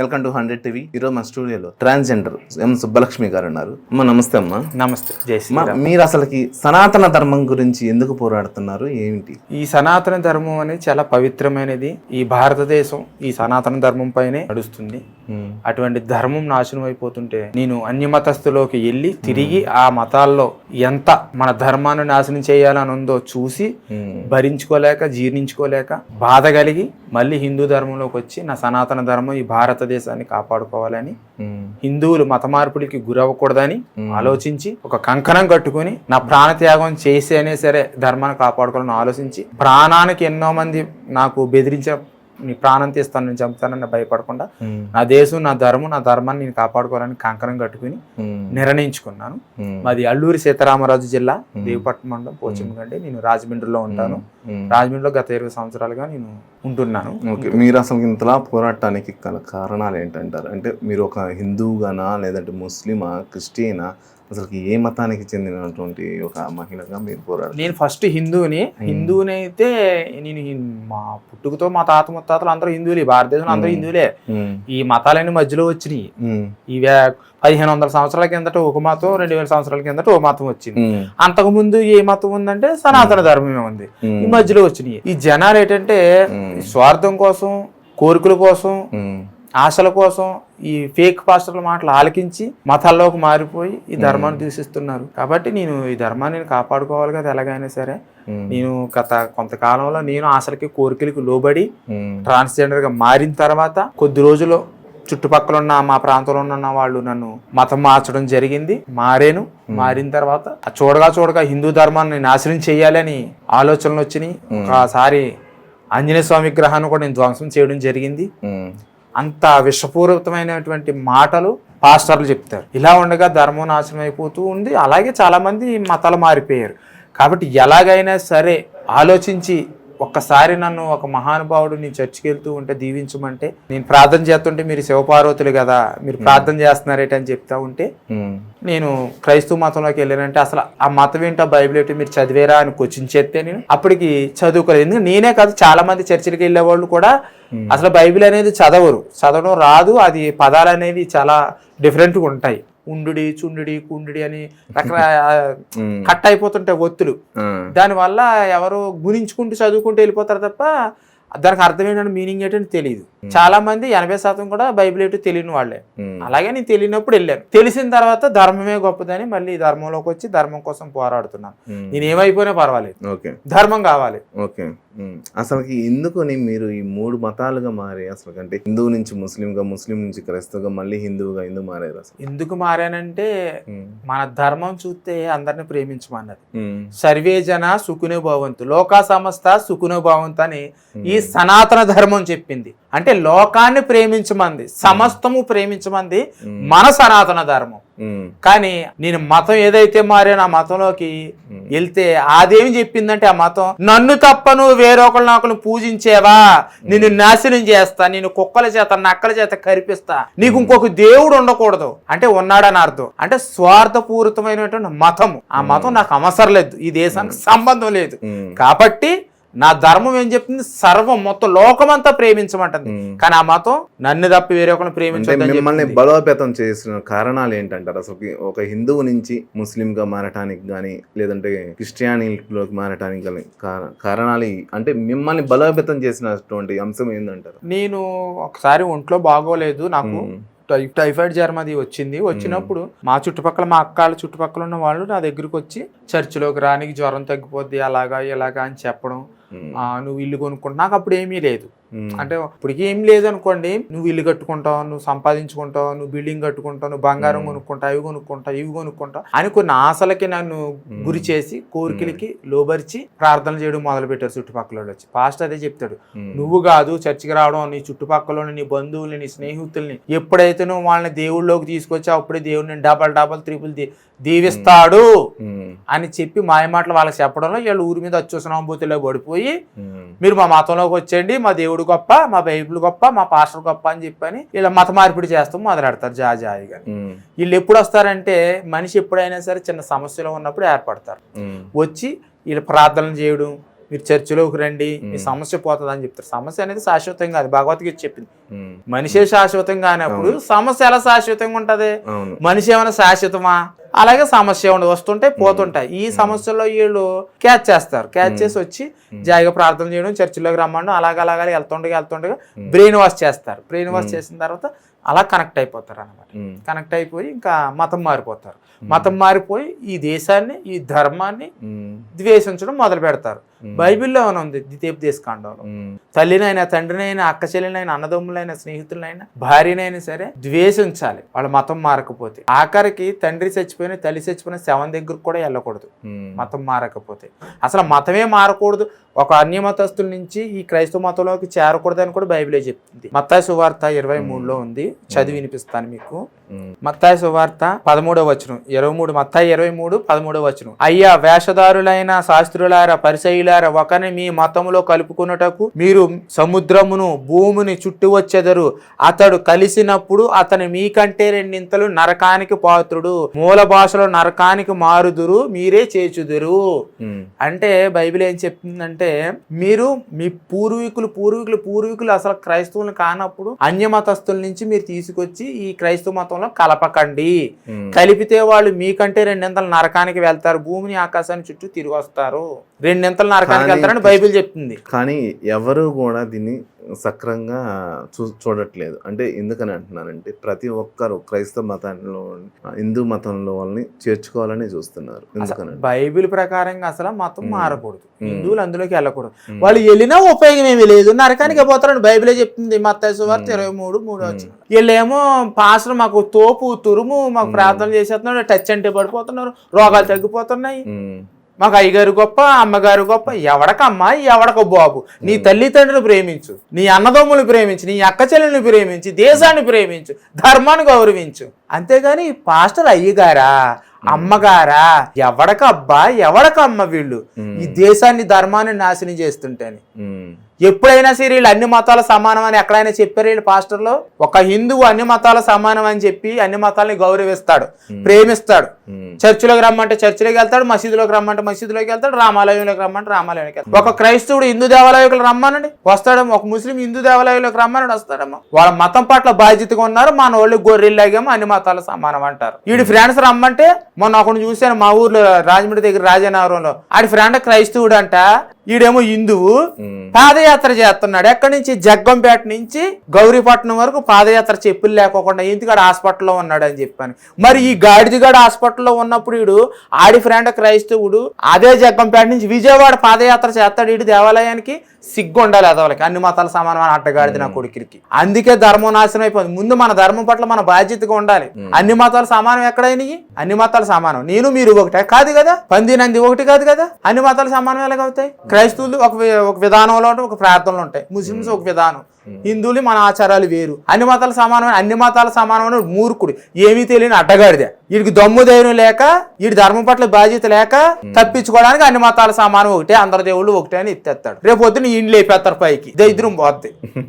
Welcome to hundred TV. ఈరోజు మా స్టూడియోలో ట్రాన్స్జెండర్ ఎం సుబ్బలక్ష్మి గారు ఉన్నారు. అమ్మ నమస్తే అమ్మా. నమస్తే. జై మీరు అసలుకి సనాతన ధర్మం గురించి ఎందుకు పోరాడుతున్నారు? ఏమిటి? ఈ సనాతన ధర్మం అనేది చాలా పవిత్రమైనది. ఈ భారతదేశం ఈ సనాతన ధర్మం పైనే నడుస్తుంది. అటువంటి ధర్మం నాశనం అయిపోతుంటే నేను అన్య మతస్థులోకి వెళ్ళి తిరిగి ఆ మతాల్లో ఎంత మన ధర్మాన్ని నాశనం చేయాలని ఉందో చూసి భరించుకోలేక జీర్ణించుకోలేక బాధ కలిగి మళ్ళీ హిందూ ధర్మంలోకి వచ్చి నా సనాతన ధర్మం ఈ భారతదేశాన్ని కాపాడుకోవాలని హిందువులు మత మార్పిడికి గురవ్వకూడదని ఆలోచించి ఒక కంకణం కట్టుకుని నా ప్రాణత్యాగం చేసి అయినా సరే ధర్మాన్ని కాపాడుకోవాలని ఆలోచించి ప్రాణానికి ఎన్నో మంది నాకు బెదిరించ నీ ప్రాణం తీస్తాను నేను చంపుతానని భయపడకుండా నా దేశం నా ధర్మం నా ధర్మాన్ని నేను కాపాడుకోవాలని కంకణం కట్టుకుని నిర్ణయించుకున్నాను. మాది అల్లూరి సీతారామరాజు జిల్లా దేవపట్నం మండలం పోచమ్మగండి నేను రాజమండ్రిలో ఉంటాను. రాజమండ్రిలో గత ఇరవై సంవత్సరాలుగా నేను ఉంటున్నాను. మీరు అసలు ఇంతలా పోరాటానికి గల కారణాలు ఏంటంటారు? అంటే మీరు ఒక హిందువుగానా లేదంటే ముస్లిమా క్రిస్టియనా? అసలు ఏ మతానికి చెందినటువంటి ఒక మహిళగా మీరు పోరాడు నేను ఫస్ట్ హిందువుని. హిందువుని అయితే నేను మా పుట్టుకతో మా తాత ముత్తాతలు అందరూ హిందువులే భారతదేశంలో అందరూ హిందువులే. ఈ మతాలన్నీ మధ్యలో వచ్చినాయి. ఇవే పదిహేను వందల సంవత్సరాల కిందట ఒక మతం రెండు వేల సంవత్సరాల కిందట ఒక మతం వచ్చింది. అంతకు ముందు ఏ మతం ఉందంటే సనాతన ధర్మమే ఉంది. ఈ మధ్యలో వచ్చినాయి. ఈ జనాలు ఏంటంటే స్వార్థం కోసం కోరికల కోసం ఆశల కోసం ఈ ఫేక్ పాస్టర్ల మాటలు ఆలకించి మతాల్లోకి మారిపోయి ఈ ధర్మాన్ని దూషిస్తున్నారు కాబట్టి నేను ఈ ధర్మాన్ని నేను కాపాడుకోవాలి కదా ఎలాగైనా సరే. నేను గత కొంతకాలంలో నేను ఆశలకి కోరికలకి లోబడి ట్రాన్స్జెండర్గా మారిన తర్వాత కొద్ది రోజులు చుట్టుపక్కల ఉన్న మా ప్రాంతంలో ఉన్న వాళ్ళు నన్ను మతం మార్చడం జరిగింది. మారాను. మారిన తర్వాత ఆ చూడగా చూడగా హిందూ ధర్మాన్ని నాశనం చేయాలని ఆలోచనలు వచ్చినాయి. ఒకసారి ఆంజనేయ స్వామి విగ్రహాన్ని కూడా నేను ధ్వంసం చేయడం జరిగింది. అంత విషపూరితమైనటువంటి మాటలు పాస్టర్లు చెప్తారు. ఇలా ఉండగా ధర్మం నాశనం అయిపోతూ ఉంది. అలాగే చాలామంది మతాలు మారిపోయారు. కాబట్టి ఎలాగైనా సరే ఆలోచించి ఒక్కసారి నన్ను ఒక మహానుభావుడు నీ చర్చికి వెళ్తూ ఉంటే దీవించమంటే నేను ప్రార్థన చేస్తుంటే మీరు శివపార్వతులు కదా మీరు ప్రార్థన చేస్తున్నారేట అని చెప్తా ఉంటే నేను క్రైస్తవ మతంలోకి వెళ్ళానంటే అసలు ఆ మతం ఏంటో బైబిల్ ఏంటో మీరు చదివేరా అని క్వశ్చన్ నేను అప్పటికి చదువుకోలేదు. ఎందుకంటే నేనే కాదు చాలా మంది చర్చిలకి వెళ్ళే వాళ్ళు కూడా అసలు బైబిల్ అనేది చదవరు. చదవడం రాదు అది పదాలు అనేవి చాలా డిఫరెంట్గా ఉంటాయి. ఉండుడి చుండుడి కుండుడి అని రకరకాల కట్ అయిపోతుంటాయి ఒత్తులు. దానివల్ల ఎవరు గురించుకుంటూ చదువుకుంటూ వెళ్ళిపోతారు తప్ప దానికి అర్థం ఏంటంటే మీనింగ్ ఏంటంటే తెలియదు చాలా మంది ఎనభై శాతం కూడా బైబిల్ ఏంటో తెలియని వాళ్ళే. అలాగే నేను తెలియనప్పుడు వెళ్ళాను. తెలిసిన తర్వాత ధర్మమే గొప్పదని మళ్ళీ ధర్మంలోకి వచ్చి ధర్మం కోసం పోరాడుతున్నాను. ఉమ్, నేను ఏమైపోయినా పర్వాలేదు. ధర్మం కావాలి. అసలుకి ఎందుకని మీరు ఈ మూడు మతాలుగా మారి అసలు అంటే హిందువు నుంచి ముస్లింగా ముస్లిం నుంచి క్రైస్తవుగా మళ్ళీ హిందువుగా ఎందుకు మారారు అసలు? ఎందుకు మారానంటే మన ధర్మం చూస్తే అందరిని ప్రేమించమన్నది. సర్వే జన సుఖునో భవంతు లోకా సమస్త సుఖునో భవంతు అని ఈ సనాతన ధర్మం చెప్పింది. అంటే లోకాన్ని ప్రేమించమంది సమస్తము ప్రేమించమంది మన సనాతన ధర్మం. కానీ నేను మతం ఏదైతే మారానో ఆ మతంలోకి వెళ్తే అదేమి చెప్పిందంటే ఆ మతం నన్ను తప్ప నువ్వు వేరొకరు నాకులు పూజించేవా నిన్ను నాశనం చేస్తా నేను కుక్కల చేత నక్కల చేత కరిపిస్తా. నీకు ఇంకొక దేవుడు ఉండకూడదు. అంటే ఉన్నాడని అర్థం. అంటే స్వార్థపూరితమైనటువంటి మతము. ఆ మతం నాకు అవసరం లేదు. ఈ దేశానికి సంబంధం లేదు. కాబట్టి నా ధర్మం ఏం చెప్తుంది? సర్వం మొత్తం లోకమంతా ప్రేమించమంటుంది. కానీ ఆ మతం నన్ను తప్ప వేరే ఒకరిని ప్రేమించొద్దని మిమ్మల్ని. బలోపేతం చేసిన కారణాలు ఏంటంటారు? అసలు ఒక హిందువు నుంచి ముస్లింగా మారటానికి కానీ లేదంటే క్రిస్టియానిలోకి మారటానికి కానీ కార- కారణాలు అంటే మిమ్మల్ని బలోపేతం చేసినటువంటి అంశం ఏంటంటారు నేను ఒకసారి ఒంట్లో బాగోలేదు నాకు. టైఫాయిడ్ జ్వరం అది వచ్చింది. వచ్చినప్పుడు మా చుట్టుపక్కల మా అక్కాళ్ళ చుట్టుపక్కల ఉన్న వాళ్ళు నా దగ్గరికి వచ్చి చర్చిలోకి రానికి జ్వరం తగ్గిపోద్ది అలాగా ఇలాగా అని చెప్పడం. నువ్వు ఇల్లు కొనుక్కుంటు నాకు అప్పుడు ఏమీ లేదు. అంటే ఇప్పటికి ఏం లేదు అనుకోండి నువ్వు ఇల్లు కట్టుకుంటావు నువ్వు సంపాదించుకుంటావు నువ్వు బిల్డింగ్ కట్టుకుంటావు నువ్వు బంగారం కొనుక్కుంటావు అవి కొనుక్కుంటావు ఇవి కొనుక్కుంటావు అని కొన్ని ఆశలకి నన్ను గురి చేసి కోరికలకి లోబరిచి ప్రార్థనలు చేయడం మొదలు పెట్టారు చుట్టుపక్కల వచ్చి. పాస్ట్ అదే చెప్తాడు నువ్వు కాదు చర్చికి రావడం నీ చుట్టుపక్కల నీ బంధువుల్ని నీ స్నేహితుల్ని ఎప్పుడైతే నువ్వు వాళ్ళని దేవుళ్ళలోకి తీసుకొచ్చి అప్పుడే దేవుడిని డబల్ డబల్ త్రిపుల్ దీవిస్తాడు. అని చెప్పి మాయమాటలు వాళ్ళకి చెప్పడంలో వీళ్ళు ఊరి మీద అచ్చుసనాంబూతిలో పడిపోయి మీరు మా మతంలోకి వచ్చేయండి మా దేవుడు గొప్ప మా బైబిల్ గొప్ప మా పాస్టర్ గొప్ప అని చెప్పని ఇలా మత మార్పిడి చేస్తాం మొదలెడతారు జా జాయిగా ఉమ్, వీళ్ళు ఎప్పుడు వస్తారంటే మనిషి ఎప్పుడైనా సరే చిన్న సమస్యలో ఉన్నప్పుడు ఏర్పడతారు. వచ్చి వీళ్ళు ప్రార్థనలు చేయడం మీరు చర్చిలోకి రండి మీ సమస్య పోతుంది అని చెప్తారు. సమస్య అనేది శాశ్వతం కాదు భగవద్గీత చెప్పింది. మనిషే శాశ్వతం కానప్పుడు సమస్య ఎలా శాశ్వతంగా ఉంటది? మనిషి ఏమైనా శాశ్వతమా? అలాగే సమస్య ఉండదు వస్తుంటాయి పోతుంటాయి. ఈ సమస్యల్లో వీళ్ళు క్యాచ్ చేస్తారు. క్యాచ్ చేసి వచ్చి జాయిగా ప్రార్థన చేయడం చర్చిలోకి రమ్మడం అలాగ అలాగ వెళ్తుండగా వెళ్తుండగా బ్రెయిన్ వాష్ చేస్తారు. బ్రెయిన్ వాష్ చేసిన తర్వాత అలా కనెక్ట్ అయిపోతారు అనమాట కనెక్ట్ అయిపోయి ఇంకా మతం మారిపోతారు. మతం మారిపోయి ఈ దేశాన్ని ఈ ధర్మాన్ని ద్వేషించడం మొదలు పెడతారు. బైబిల్లో ఏమైనా ఉంది? ద్వితీయోపదేశకాండంలో ఉమ్, తల్లినైనా తండ్రినైనా అక్క చెల్లినైనా అన్నదమ్ములైనా స్నేహితులైనా భార్యనైనా సరే ద్వేషించాలి. వాళ్ళ మతం మారకపోతే. ఆఖరికి తండ్రి చచ్చిపోయిన తల్లి చచ్చిపోయిన శవం దగ్గరకు కూడా వెళ్ళకూడదు. మతం మారకపోతే. అసలు మతమే మారకూడదు. ఒక అన్య మతస్థుల నుంచి ఈ క్రైస్తవ మతంలోకి చేరకూడదు అని కూడా బైబిలే చెప్తుంది. మత్తాయి సువార్త ఇరవై మూడులో ఉంది. చదివి వినిపిస్తాను మీకు. మత్తాయి సువార్త పదమూడవ వచనం. ఇరవై మూడు మత్తాయి ఇరవై మూడు పదమూడవ వచనం. అయ్యా వేషధారులైన శాస్త్రులార పరిసయులార ఒకరిని మీ మతములో కలుపుకున్నటకు మీరు సముద్రమును భూమిని చుట్టి వచ్చెదరు. అతడు కలిసినప్పుడు అతని మీకంటే రెండింతలు నరకానికి పాత్రుడు. మూల భాషలో నరకానికి మారుదురు మీరే చేచుదురు. అంటే బైబిల్ ఏం చెప్తుందంటే మీరు మీ పూర్వీకులు పూర్వీకులు పూర్వీకులు అసలు క్రైస్తవులు కానప్పుడు అన్య మతస్థుల నుంచి మీరు తీసుకొచ్చి ఈ క్రైస్తవ మతంలో కలపకండి. కలిపితే వాళ్ళు మీకంటే రెండింతలు నరకానికి వెళ్తారు. భూమిని ఆకాశాన్ని చుట్టూ తిరిగి వస్తారు. రెండింతలు నరకానికి కానీ- వెళ్తారని బైబిల్ చెప్తుంది. కానీ ఎవరు కూడా దీన్ని సక్రంగా చూ చూడట్లేదు. అంటే ఎందుకని అంటున్నానంటే ప్రతి ఒక్కరు క్రైస్తవ మతంలో హిందూ మతంలో వాళ్ళని చేర్చుకోవాలని చూస్తున్నారు. ఎందుకని బైబిల్ ప్రకారంగా అసలు మతం మారకూడదు. హిందువులు అందులోకి వెళ్ళకూడదు. వాళ్ళు వెళ్ళినా ఉపయోగం ఏమీ లేదు. నరకానికి పోతారని బైబిలే చెప్తుంది మత్తాయి సువార్త. ఇరవై మూడు మూడు వచ్చి వీళ్ళేమో పాస్టర్ మాకు తోపు తురుము మాకు ప్రార్థన చేసేస్తున్నారు టచ్ అంటే పడిపోతున్నారు రోగాలు తగ్గిపోతున్నాయి. మాకు అయ్యగారు గొప్ప అమ్మగారు గొప్ప ఎవడకమ్మా ఎవడక బాబు. నీ తల్లిదండ్రులు ప్రేమించు నీ అన్నదమ్ములు ప్రేమించు నీ అక్క చెల్లెల్ని ప్రేమించు దేశాన్ని ప్రేమించు ధర్మాన్ని గౌరవించు. అంతేగాని పాస్టర్ అయ్యగారా అమ్మగారా ఎవడకబ్బా ఎవడకమ్మ వీళ్ళు? ఈ దేశాన్ని ధర్మాన్ని నాశనం చేస్తుంటేని. ఎప్పుడైనా సరే వీళ్ళు అన్ని మతాల సమానం అని ఎక్కడైనా చెప్పారు వీళ్ళు పాస్టర్లో? ఒక హిందువు అన్ని మతాల సమానం అని చెప్పి అన్ని మతాలని గౌరవిస్తాడు ప్రేమిస్తాడు. చర్చిలోకి రమ్మంటే చర్చిలోకి వెళ్తాడు మసీదులోకి రమ్మంటే మసీదులోకి వెళ్తాడు రామాలయంలోకి రమ్మంటే రామాలయంలోకి వెళ్తాడు. ఒక క్రైస్తవుడు హిందూ దేవాలయంలోకి రమ్మనండి? వస్తాడేమో ఒక ముస్లిం హిందూ దేవాలయంలోకి రమ్మనండి వస్తాడేమో వాళ్ళ మతం పట్ల బాధ్యతగా ఉన్నారు మన వాళ్ళు గొర్రెల్లాగేమో అన్ని మతాల సమానం అంటారు. వీడి ఫ్రెండ్స్ రమ్మంటే మొన్న ఒకటి చూశాను మా ఊర్లో రాజమండ్రి దగ్గర రాజనగరంలో. ఆడి ఫ్రెండ్ క్రైస్తవుడు అంట ఈడేమో హిందువు. పాదయాత్ర చేస్తున్నాడు. ఎక్కడి నుంచి? జగ్గంపేట నుంచి గౌరీపట్నం వరకు పాదయాత్ర చెప్పులు లేకోకుండా ఇంటికాడ హాస్పిటల్లో ఉన్నాడు అని చెప్పాను. మరి ఈ గాడిదిగాడు హాస్పిటల్లో ఉన్నప్పుడు వీడు ఆడి ఫ్రెండ్ క్రైస్తవుడు అదే జగ్గంపేట నుంచి విజయవాడ పాదయాత్ర చేస్తాడు వీడు దేవాలయానికి. సిగ్గు ఉండాలి అదవలకి. అన్ని మతాల సమానం అని అట్టగాడిది నా కొడుకురికి. అందుకే ధర్మం నాశనం అయిపోయింది ముందు మన ధర్మం పట్ల మన బాధ్యతగా ఉండాలి. అన్ని మతాలు సమానం ఎక్కడైనవి అన్ని మతాలు సమానం. నేను మీరు ఒకటే. కాదు కదా? పంది నంది ఒకటి కాదు కదా? అన్ని మతాలు సమానం ఎలాగవుతాయి? క్రైస్తవులు ఒక ఒక విధానంలో ఉంటాయి ఒక ప్రార్థనలు ఉంటాయి. ముస్లిమ్స్ ఒక విధానం. హిందువులు మన ఆచారాలు వేరు. అన్ని మతాల సమానమైన అన్ని మతాల సమానమైన మూర్ఖుడు. ఏమీ తెలియని అడ్డగాడిదే. వీడికి దమ్ము ధైర్యం లేక వీడి ధర్మం పట్ల బాధ్యత లేక తప్పించుకోవడానికి అన్ని మతాల సమానం ఒకటే అందరి దేవుళ్ళు ఒకటే అని ఎత్తేస్తాడు. రేపు పొద్దున్న ఇండ్లు లేపేస్తారు పైకి. దరిద్రం పోద్ది.